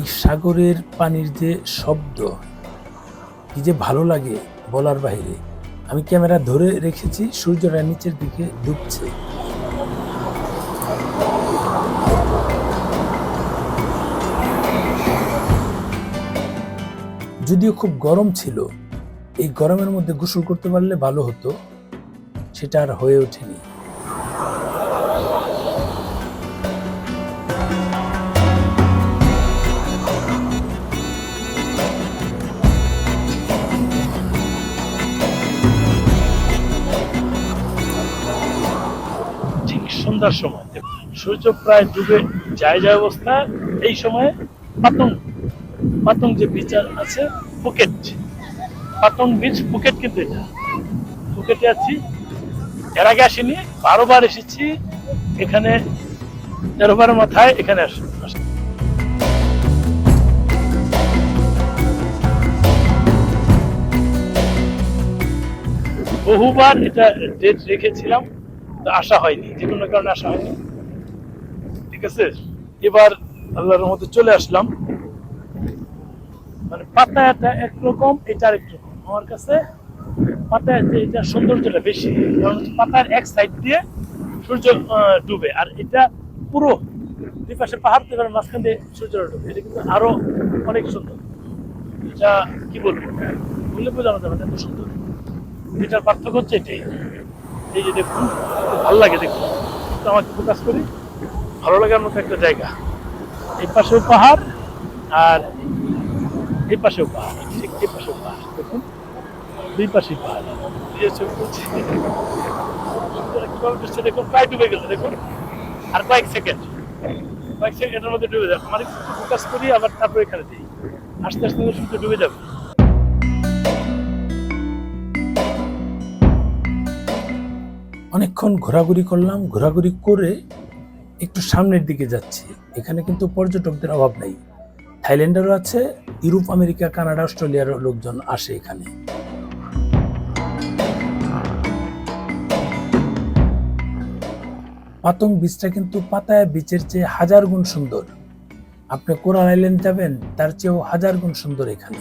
এই সাগরের পানির যে শব্দ, কি যে ভালো লাগে বলার বাইরে আমি ক্যামেরা ধরে রেখেছি সূর্যটা নিচের দিকে ডুবছে। যদিও খুব গরম ছিল, এই গরমের মধ্যে গোসল করতে পারলে ভালো হতো, সেটা আর হয়ে ওঠেনি। সন্ধ্যার সময়। সূর্য প্রায় ডুবে যায় যায় অবস্থা এই সময়ে পাতং পাতং যে বিচ আছে ফুকেট পাতং বীজ ফুকেট কিন্তু এটা। ফুকেটে আছি। এর আগে আসিনি, বারোবার এসেছি। এখানে তেরোবার মাথায় এখানে আস। বহুবার এটা ডেট রেখেছিলাম। আসা হয়নি, যে কোনো কারণে আসা হয়নি। ঠিক আছে? এবার আল্লাহর মধ্যে চলে আসলাম। মানে পাতায়াটা একরকম, এটা আরেক রকম আমার কাছে পাতায়াতে এটা সৌন্দর্যটা বেশি। কারণ পাতার এক সাইড দিয়ে সূর্য ডুবে। আর এটা পুরো দুই পাশে পাহাড় থেকে মাঝখান দিয়ে সূর্যটা ডুবে। এটা কিন্তু আরও অনেক সুন্দর। এটা কি বলব? বলে বোঝানো যাবে এত সুন্দর। এটার পার্থক্য হচ্ছে এটাই। এই যে দেখুন, ভালো লাগে দেখুন তো আমাকে ফোকাস করি। ভালো লাগার মতো একটা জায়গা। এই পাশেও পাহাড় আর এই পাশেও পাহাড় এই পাশেও পাহাড়। দেখুন, দুই পাশেই পাহাড়। কীভাবে দেখুন, প্রায় ডুবে গেছে, দেখুন। আর কয়েক সেকেন্ড। কয়েক সেকেন্ডের মধ্যে ডুবে যাবে। আমার একটু ফোকাস করি, আবার তারপরে এখানে দিই আস্তে আস্তে সূর্য ডুবে যাবে। অনেকক্ষণ ঘোরাঘুরি করলাম, ঘোরাঘুরি করে একটু সামনের দিকে যাচ্ছি। এখানে কিন্তু পর্যটকদের অভাব নেই। থাইল্যান্ডেরও আছে, ইউরোপ, আমেরিকা, কানাডা, অস্ট্রেলিয়ারও লোকজন আসে এখানে। পাতং বিচটা কিন্তু পাতায়া বিচের চেয়ে হাজার গুণ সুন্দর। আপনি কোরাল আইল্যান্ড যাবেন, তার চেয়েও হাজার গুণ সুন্দর এখানে।